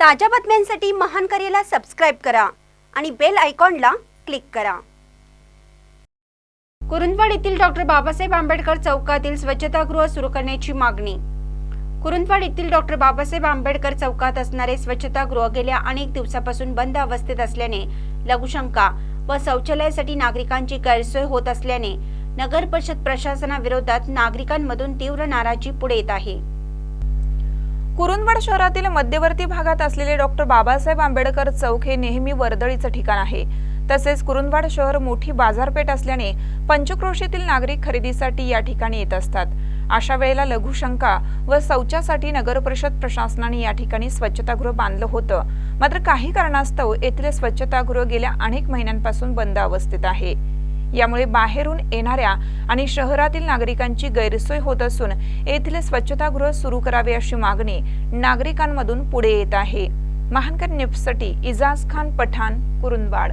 ताज्या बातम्यांसाठी महान करेला सबस्क्राईब करा आणि बेल आयकॉनला क्लिक करा. कुरुंदवाड येथील डॉक्टर बाबासाहेब आंबेडकर चौकातील स्वच्छतागृह सुरू करण्याची मागणी. कुरुंदवाड येथील डॉक्टर बाबासाहेब आंबेडकर चौकात असणारे स्वच्छतागृह गेल्या अनेक दिवसापासून बंद अवस्थेत असल्याने लघुशंका व शौचालयासाठी नागरिकांची गैरसोय होत असल्याने नगर परिषद प्रशासनाविरोधात नागरिकांमधून तीव्र नाराजी पुढे येत आहे. कुरुंदवाड शहरातील मध्यवर्ती भागात असलेले डॉक्टर बाबासाहेब आंबेडकर चौक हे नेहमी वर्दळीचं ठिकाण आहे. तसेच कुरुंदवाड शहर मोठी बाजारपेठ असल्याने पंचक्रोशीतील नागरिक खरेदीसाठी या ठिकाणी येत असतात. अशा वेळेला लघुशंका व शौचासाठी नगर परिषद प्रशासनाने या ठिकाणी स्वच्छतागृह बांधलं होतं. मात्र काही कारणास्तव येथील स्वच्छतागृह गेल्या अनेक महिन्यांपासून बंद अवस्थेत आहे. यामुळे बाहेरून येणाऱ्या आणि शहरातील नागरिकांची गैरसोय होत असून येथील स्वच्छतागृह सुरू करावे अशी मागणी नागरिकांमधून पुढे येत आहे. महानकर न्यूजसाठी इजाज खान पठाण कुरुंदवाड.